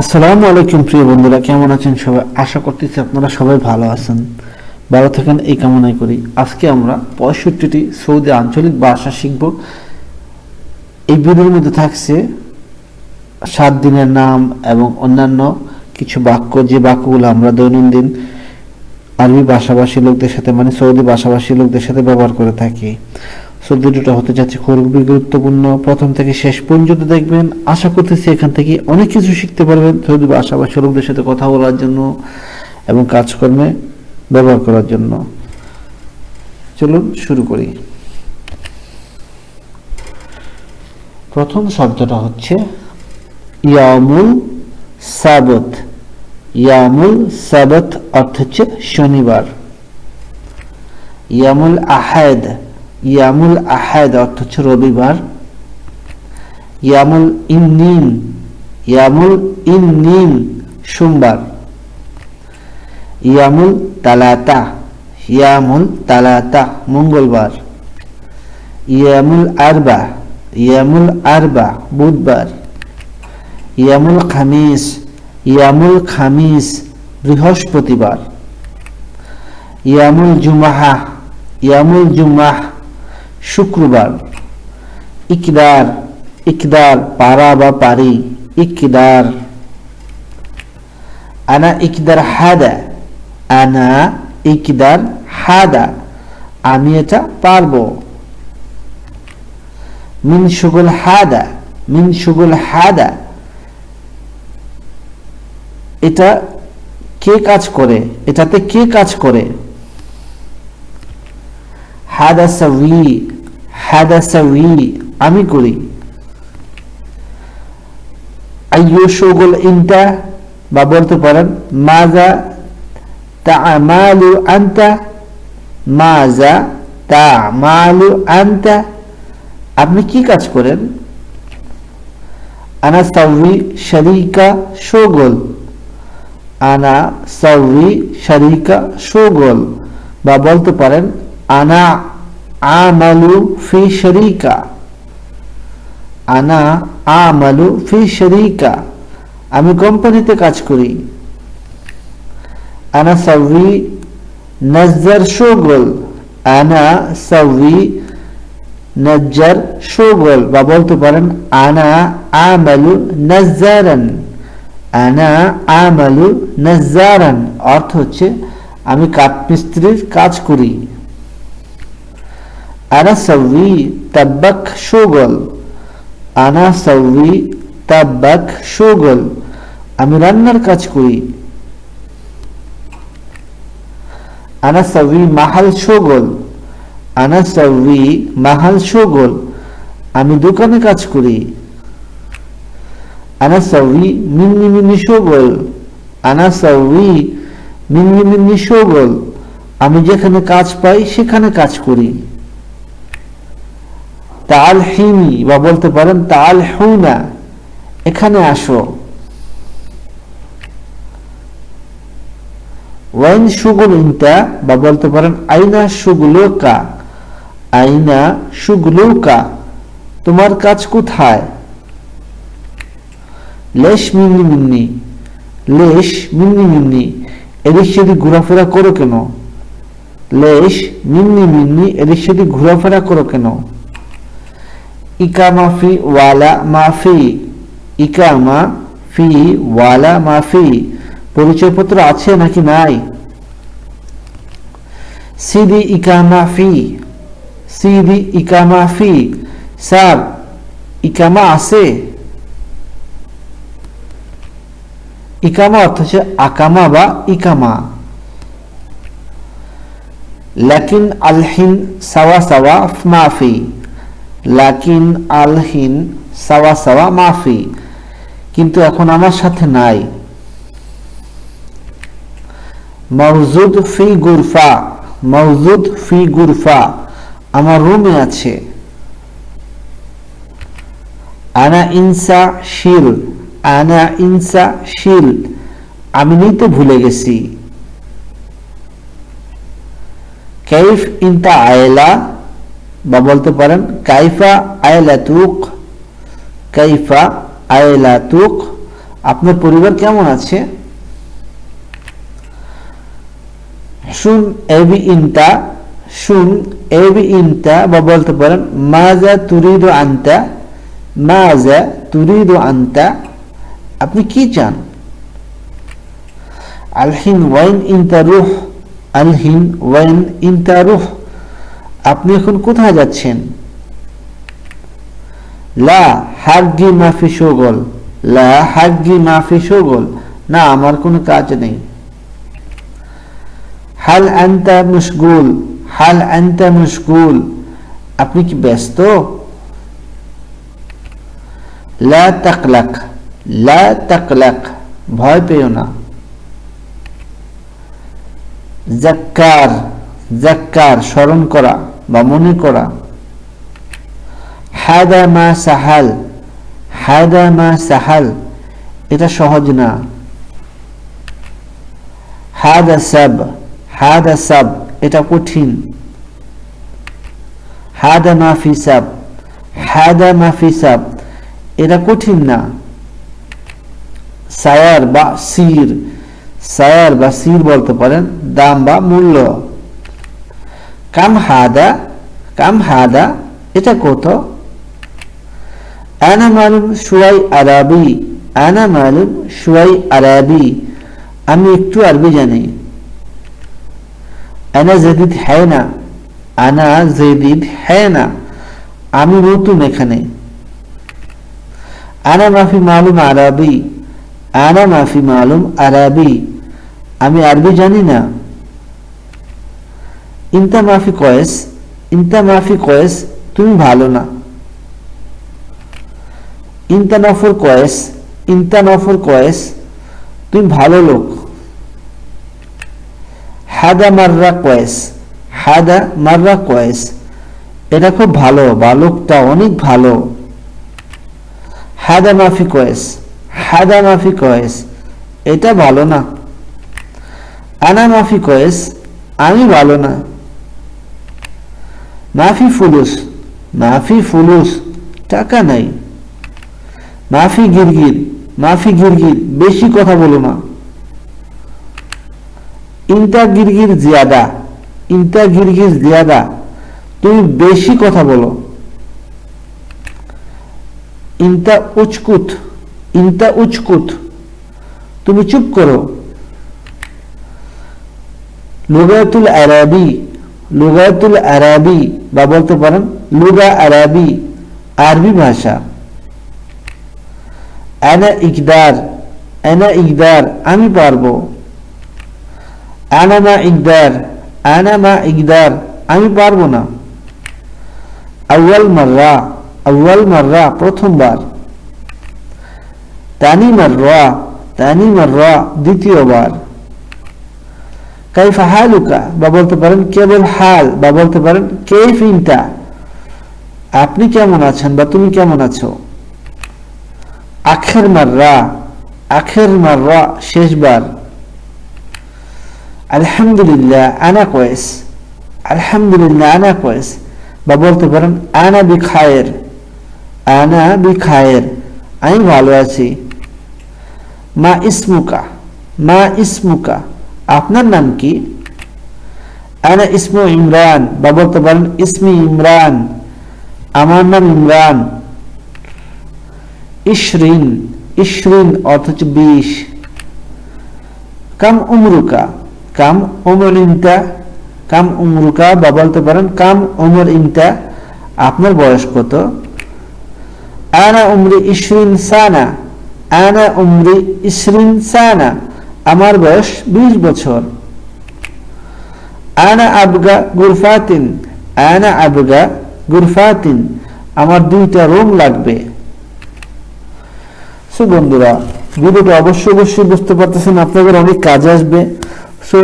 আসসালামু আলাইকুম, প্রিয় বন্ধুরা, কেমন আছেন সবাই? আশা করতেছি আপনারা সবাই ভালো আছেন। ভালো থাকেন, এই কামনাই করি। আজকে আমরা পঁয়ষট্টিটি সৌদি আঞ্চলিক ভাষা শিখব। এই ভিডিওর মধ্যে থাকছে সাত দিনের নাম এবং অন্যান্য কিছু বাক্য। যে বাক্যগুলো আমরা দৈনন্দিন আরবি ভাষাভাষী লোকদের সাথে মানে সৌদি ভাষাভাষী লোকদের সাথে ব্যবহার করে থাকি। সো ভিডিওটা হতে যাচ্ছে খুবই গুরুত্বপূর্ণ। প্রথম থেকে শেষ পর্যন্ত দেখবেন। আশা করতেছি এখান থেকে অনেক কিছু শিখতে পারবেন। সৌদি ভাষাভাষী লোকদের সাথে কথা বলার জন্য এবং কাজকর্মে ব্যবহার করার জন্য। চলুন শুরু করি। প্রথম শব্দটা হচ্ছে, ইয়ামুল সাবত। ইয়ামুল সাবত অর্থ হচ্ছে শনিবার। ইয়ামুল আহাদ। ইয়ামুল আহাদ, অর্থ হচ্ছে রবিবার। ইয়ামুল ইন্নিন ইয়ামুল ইন্নিন, সোমবার। ইয়ামুল তালাতা ইয়ামুল তালাতা, মঙ্গলবার। ইয়ামুল আরবা ইয়ামুল আরবা, বুধবার। ইয়ামুল খামিস ইয়ামুল খামিস, বৃহস্পতিবার। ইয়ামুল জুমাহা, ইয়ামুল জুমাহ শুক্রবার। ইকদার ইকদার পারা বা পারি, ইকদার। আনা ইকদার হাদা, আনা ইকদার হাদা, আমি এটা পারব। মিন সুগুল হাদা, মিন সুগুল হাদা। এটা কে কাজ করে? এটাতে কে কাজ করে? হাদাসাউই হাদাসাউই আমি করি। বা বলতে পারেন মাজা তা'মালু আনতা মাজা তা'মালু আনতা। আপনি কি কাজ করেন? আনা সাউই শরীকা শুগুল। আনা সাউই শরীকা শুগুল, বা বলতে পারেন, আনা আমালু ফি শরিকা আনা আমালু ফি শরিকা আমি কোম্পানিতে কাজ করি। আনা সাউই নজর শুগল আনা সাউই নজ্জার শুগল বা বলতে পারেন আনা আমালু নজ্জারান আনা আমালু নজ্জারান অর্থ হচ্ছে, আমি কাঠমিস্ত্রির কাজ করি। أنا سوي تبك شغل أنا سوي تبك شغل আমি রান্নার কাজ করি আনা সাউই মাহাল শোগল আনা সাউই মাহাল শোগল আমি দোকানে কাজ করি আনা সাউই মিন্নি মিন্নি শোগল আনা সাউই মিন্নি মিন্নি শোগল আমি যেখানে কাজ পাই সেখানে কাজ করি তাল হিমি বা বলতে পারেন তাল হুনা এখানে আসো। ওয়াইন সুগুল ইনটা বা বলতে পারেন আইনা সুগুলোকা আইনা সুগুলোকা তোমার কাজ কোথায়? লেশ মিন্নি মিন্নি, লেশ মিন্নি মিন্নি, এদিক সেদিক ঘোরাফেরা করো কেন? লেশ মিন্নি মিন্নি, এদিক সেদিক ঘোরাফেরা করো কেন? ইকামা ফি ওয়ালা মাফি ইকামা ফি ওয়ালা মাফি পরিচয়পত্র আছে নাকি নাই? সিদি ইকামা ফি। সিদি ইকামা ফি। স্যার, ইকামা আছে? ইকামা অর্থ হচ্ছে আকামা বা ইকামা। লাকিন আলহিন সাওয়া সাওয়া মাফি লাকিন আলহিন সাওয়া সাওয়া মাফি। কিন্তু এখন আমার সাথে নাই। মওজুদ ফি গুরফা মওজুদ ফি গুরফা, আমার রুমে আছে। আনা ইনসা শিল, আনা ইনসা শিল, আমি নিতে ভুলে গেছি। কাইফ ইনতা আয়লা? বা বলতে পারেন, কাইফা আয়লাতুক কাইফা আয়লাতুক, আপনার পরিবার কেমন আছে? শুন এবি ইনতা, শুন এবি ইনতা বা বলতে পারেন মাজা তুরিদু আনতা মাজা তুরিদু আনতা, আপনি কি চান? আলহিন ওয়াইন ইনতা রুহ আলহিন ওয়াইন ইনতা রুহ। আপনি এখন কোথায় যাচ্ছেন? লা হাগ্গি মাফি শোগল। লা হাগ্গি মাফি শোগল। না, আমার কোনো কাজ নেই। হাল আনতা মুশগুল। হাল আনতা মুশগুল। আপনি কি ব্যস্ত? লা তাকলাক। লা তাকলাক। ভয় পেও না। জাক্কার। জাক্কার, স্মরণ করা। বা মনে করা। হাদা মা সাহাল, হাদা মা সাহাল, এটা সহজ না। হাদা সাব হাদা সাব, এটা কঠিন। হাদা মাফি সাব, হাদা মাফি সাব, এটা কঠিন না। সায়ার বা সির, সায়ার বা সির বলতে পারেন, দাম বা মূল্য। কাম হাদা কাম হাদা, এটা কত? আনা মালুম সুয়াই আরবি, আনা মালুম সুয়াই আরবি। আমি একটু আরবি জানি। আনা জেদিদ হ্যায় না আনা জেদিদ হ্যায় না আমি নতুন এখানে। আনা মাফি মালুম আরবি, আনা মাফি মালুম আরবি। আমি আরবি জানি না। ইনতা মাফি কয়েস, ইনতা মাফি কয়েস, তুমি ভালো না। ইনতা নফর কয়েস, ইনতা নফর কয়েস, তুমি ভালো লোক। হাদা মাররা কয়েস, হাদা মাররা কয়েস, এটা খুব ভালো, বা লোকটা অনেক ভালো। হাদা মাফি কয়েস, হাদা মাফি কয়েস, এটা ভালো না। আনা মাফি কয়েস, আমি ভালো না। মাফি ফুলুস মাফি ফুলুস, টাকা নাই। মাফি গিরগির মাফি গিরগির, বেশি কথা বলো না। ইনতা গিরগির জিয়াদা, ইনতা গিরগির জিয়াদা, তুমি বেশি কথা বলো। ইনতা উচকুত ইনতা উচকুত, তুমি চুপ করো। লুগাতুল আরাবি লুগাতুল আরাবি বা বলতে পারেন লুগা আরাবি, আরবি ভাষা। আনা ইকদার আনা ইকদার, আমি পারব। আনা মা ইকদার, আনা মা ইকদার, আমি পারব না। আউয়াল মাররা আউয়াল মাররা, প্রথমবার। তানি মাররা তানি মাররা, দ্বিতীয়বার। কাইফা হালুকা? বা বলতে পারেন কেবল হাল, বা বলতে পারেন কেফ ইনটা আপনি কেমন আছেন বা তুমি কেমন আছো? আখের মাররা আখের মাররা শেষবার। আলহামদুলিল্লাহ, আনা কয়েস। আলহামদুলিল্লাহ, আনা কয়েস। বা বলতে পারেন আনা বি খায়ের। আনা বি খায়ের। আমি ভালো আছি। মা ইসমুকা মা ইসমুকা। আপনার নাম কি? আনা ইসমু ইমরান। বা বলতে পারেন, ইসমি ইমরান। আমার নাম ইমরান। ইশরিন। ইশরিন অথচ বিশ। কাম উমরুকা। কাম উমর ইনতা কাম উমরুকা বা বলতে পারেন, কাম উমর ইনতা আপনার বয়স কত? আনা উমরি ইশরিন সানা। আনা উমরি ইশরিন সানা। আমার বয়স বিশ বছর। আনা আবগা গুরফাতিন, আনা আবগা গুরফাতিন, আমার দুইটা রুম লাগবে। সো বন্ধুরা, ভিডিওটা অবশ্যই অবশ্যই বুঝতে পারতেছেন, আপনাদের অনেক কাজে আসবে। সো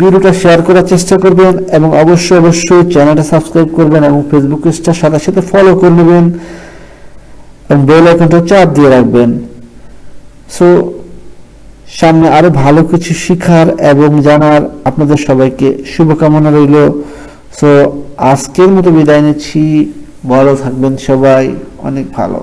ভিডিওটা শেয়ার করার চেষ্টা করবেন এবং অবশ্যই অবশ্যই চ্যানেলটা সাবস্ক্রাইব করবেন এবং ফেসবুক পেজটা সাথে সাথে ফলো করে নেবেন এবং বেল আইকনটা চাপ দিয়ে রাখবেন। সো সামনে আরও ভালো কিছু শিখার এবং জানার আপনাদের সবাইকে শুভকামনা রইল। সো আজকের মতো বিদায় নিচ্ছি। ভালো থাকবেন সবাই। অনেক ভালো।